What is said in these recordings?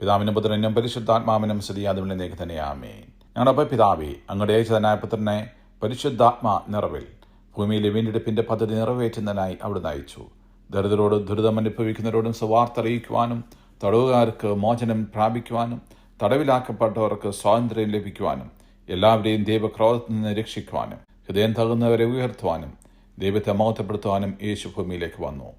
പിതാവിനും പുത്രനും പരിശുദ്ധാത്മാവിനും സ്ഥിതി അതുമിലേക്ക് തന്നെ ആമേൻ. ഞങ്ങളുടെ പിതാവി അങ്ങയുടെ ഏകനായ പുത്രനെ പരിശുദ്ധാത്മാ നിറവിൽ ഭൂമിയിലെ വീണ്ടെടുപ്പിന്റെ പദ്ധതി നിറവേറ്റുന്നതിനായി അവിടെ അയച്ചു. ദരിദ്രരോട് ദുരിതം അനുഭവിക്കുന്നവരോടും സുവാർത്ത അറിയിക്കുവാനും തടവുകാർക്ക് മോചനം പ്രാപിക്കുവാനും തടവിലാക്കപ്പെട്ടവർക്ക് സ്വാതന്ത്ര്യം ലഭിക്കുവാനും എല്ലാവരെയും ദൈവക്രോധത്തിൽ നിന്ന് രക്ഷിക്കുവാനും ഹൃദയം തകുന്നവരെ ഉയർത്തുവാനും ദൈവത്തെ മോഹത്തപ്പെടുത്തുവാനും യേശു ഭൂമിയിലേക്ക് വന്നു.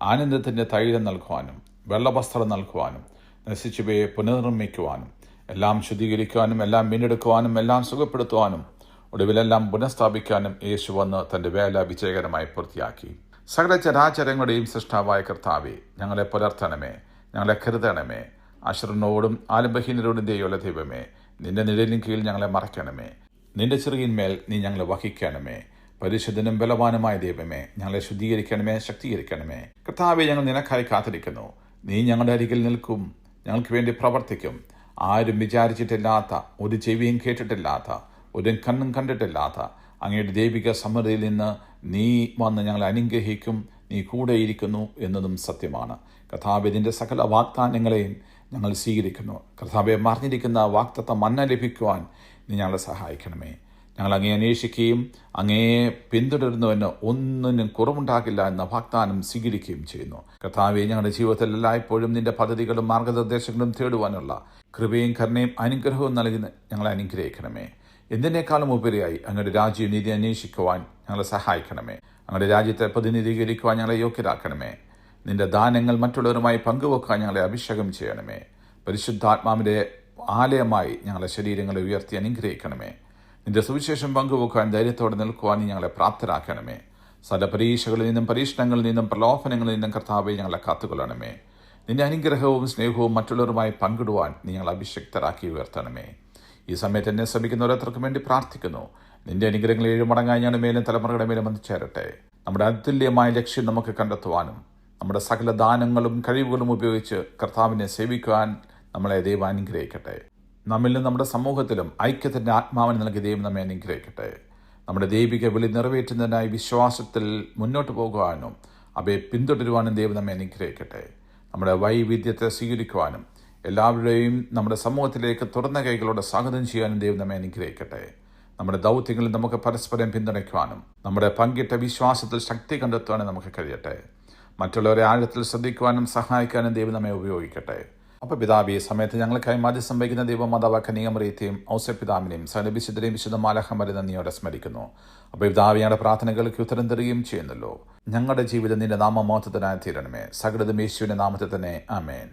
ആനന്ദത്തിന്റെ തൈലം നൽകുവാനും വെള്ളവസ്ത്രം നൽകുവാനും നശിച്ചുവയെ പുനർനിർമ്മിക്കുവാനും എല്ലാം ശുദ്ധീകരിക്കുവാനും എല്ലാം വീണ്ടെടുക്കുവാനും എല്ലാം സുഖപ്പെടുത്തുവാനും ഒടുവിലെല്ലാം പുനഃസ്ഥാപിക്കാനും യേശു വന്ന് തന്റെ വേല വിജയകരമായി പൂർത്തിയാക്കി. സകല ചരാചരങ്ങളുടെയും സൃഷ്ടാവായ കർത്താവെ ഞങ്ങളെ പുലർത്തണമേ ഞങ്ങളെ കരുതണമേ അശ്രനോടും ആലംബഹീനരോടും ദൈവല ദൈവമേ നിന്റെ നിഴലിൻ കീഴിൽ ഞങ്ങളെ മറയ്ക്കണമേ നിന്റെ ചെറുകിന്മേൽ നീ ഞങ്ങളെ വഹിക്കണമേ പരിശുദ്ധനും ബലവാനുമായ ദൈവമേ ഞങ്ങളെ ശുദ്ധീകരിക്കണമേ ശക്തീകരിക്കണമേ. കർത്താവെ ഞങ്ങൾ നിനക്കായി കാത്തിരിക്കുന്നു. നീ ഞങ്ങളുടെ അരികിൽ നിൽക്കും. ഞങ്ങൾക്ക് വേണ്ടി പ്രവർത്തിക്കും. ആരും വിചാരിച്ചിട്ടില്ലാത്ത ഒരു ചെവിയും കേട്ടിട്ടില്ലാത്ത ഒരു കണ്ണും കണ്ടിട്ടില്ലാത്ത അങ്ങയുടെ ദൈവിക സമൃദ്ധിയിൽ നിന്ന് നീ വന്ന് ഞങ്ങളെ അനുഗ്രഹിക്കും നീ കൂടെയിരിക്കുന്നു എന്നതും സത്യമാണ്. കഥാവിതിന്റെ സകല വാഗ്ദാനങ്ങളെയും ഞങ്ങൾ സ്വീകരിക്കുന്നു. കർത്താവെ മറിഞ്ഞിരിക്കുന്ന വാക്തത്വം മന്ന ലഭിക്കുവാൻ നീ ഞങ്ങളെ സഹായിക്കണമേ. ഞങ്ങൾ അങ്ങേ അന്വേഷിക്കുകയും അങ്ങയെ പിന്തുടരുന്നവന് ഒന്നിനും കുറവുണ്ടാകില്ല എന്ന വാഗ്ദാനം സ്വീകരിക്കുകയും ചെയ്യുന്നു. കർത്താവെ ഞങ്ങളുടെ ജീവിതത്തിൽ എല്ലായ്പ്പോഴും നിന്റെ പദ്ധതികളും മാർഗനിർദ്ദേശങ്ങളും തേടുവാനുള്ള കൃപയും കരുണയും അനുഗ്രഹവും നൽകി ഞങ്ങളെ അനുഗ്രഹിക്കണമേ. എന്തിനേക്കാളും ഉപരിയായി അങ്ങയുടെ രാജ്യം നീതി അന്വേഷിക്കുവാൻ ഞങ്ങളെ സഹായിക്കണമേ. അങ്ങയുടെ രാജ്യത്തെ പ്രതിനിധീകരിക്കുവാൻ ഞങ്ങളെ യോഗ്യരാക്കണമേ. നിന്റെ ദാനങ്ങൾ മറ്റുള്ളവരുമായി പങ്കുവെക്കാൻ ഞങ്ങളെ അഭിഷേകം ചെയ്യണമേ. പരിശുദ്ധാത്മാവിന്റെ ആലയമായി ഞങ്ങളെ ശരീരങ്ങളെ ഉയർത്തി അനുഗ്രഹിക്കണമേ. നിന്റെ സുവിശേഷം പങ്കുവെക്കാൻ ധൈര്യത്തോടെ നിൽക്കുവാൻ ഞങ്ങളെ പ്രാപ്തരാക്കണമേ. സകല പരീക്ഷകളിൽ നിന്നും പരീക്ഷണങ്ങളിൽ നിന്നും പ്രലോഭനങ്ങളിൽ നിന്നും കർത്താവെ ഞങ്ങളെ കാത്തുകൊള്ളണമേ. നിന്റെ അനുഗ്രഹവും സ്നേഹവും മറ്റുള്ളവരുമായി പങ്കിടുവാൻ നീ ഞങ്ങളെ അഭിഷക്തരാക്കി ഉയർത്തണമേ. ഈ സമയത്ത് എന്നെ ശ്രമിക്കുന്ന ഓരോരുത്തർക്കും വേണ്ടി പ്രാർത്ഥിക്കുന്നു. നിന്റെ അനുഗ്രഹങ്ങൾ ഏഴ് മടങ്ങായി ഞാൻ മേലും തലമുറകളുടെ മേലും വന്ന് ചേരട്ടെ. നമ്മുടെ അതുല്യമായ ലക്ഷ്യം നമുക്ക് കണ്ടെത്തുവാനും നമ്മുടെ സകല ദാനങ്ങളും കഴിവുകളും ഉപയോഗിച്ച് കർത്താവിനെ സേവിക്കുവാൻ നമ്മളെ ദൈവം അനുഗ്രഹിക്കട്ടെ. നമ്മിലും നമ്മുടെ സമൂഹത്തിലും ഐക്യത്തിന്റെ ആത്മാവിന് നൽകിയ ദൈവം നമ്മെ അനുഗ്രഹിക്കട്ടെ. നമ്മുടെ ദൈവിക വിളി നിറവേറ്റുന്നതിനായി വിശ്വാസത്തിൽ മുന്നോട്ട് പോകുവാനും അവയെ പിന്തുടരുവാനും ദൈവം നമ്മെ അനുഗ്രഹിക്കട്ടെ. നമ്മുടെ വൈവിധ്യത്തെ സ്വീകരിക്കുവാനും എല്ലാവരുടെയും നമ്മുടെ സമൂഹത്തിലേക്ക് തുറന്ന കൈകളോടെ സ്വാഗതം ചെയ്യാനും ദൈവം നമ്മെ അനുഗ്രഹിക്കട്ടെ. നമ്മുടെ ദൗത്യങ്ങളിൽ നമുക്ക് പരസ്പരം പിന്തുണയ്ക്കുവാനും നമ്മുടെ പങ്കിട്ട വിശ്വാസത്തിൽ ശക്തി കണ്ടെത്തുവാനും നമുക്ക് കഴിയട്ടെ. മറ്റുള്ളവരെ ആഴത്തിൽ ശ്രദ്ധിക്കുവാനും സഹായിക്കാനും ദൈവം നമ്മെ ഉപയോഗിക്കട്ടെ. അപ്പൊ പിതാവ് ഈ സമയത്ത് ഞങ്ങൾക്കായി മാറ്റി സംഭവിക്കുന്ന ദൈവമാതാവ് കനിയമറിയത്തെയും ഔസപിതാവിനെയും സകലവിശുദ്ധരെയും വിശുദ്ധ മാലഹമരെ നന്ദിയോടെ സ്മരിക്കുന്നു. അപ്പൊ പിതാവ് ഞങ്ങളുടെ പ്രാർത്ഥനകൾക്ക് ഉത്തരം തരികയും ചെയ്യുന്നല്ലോ. ഞങ്ങളുടെ ജീവിതം നിന്റെ നാമമോത്തത്തിനായി തീരണമേ. സകൃതമേശുവിന്റെ നാമത്തെ തന്നെ. ആമേൻ.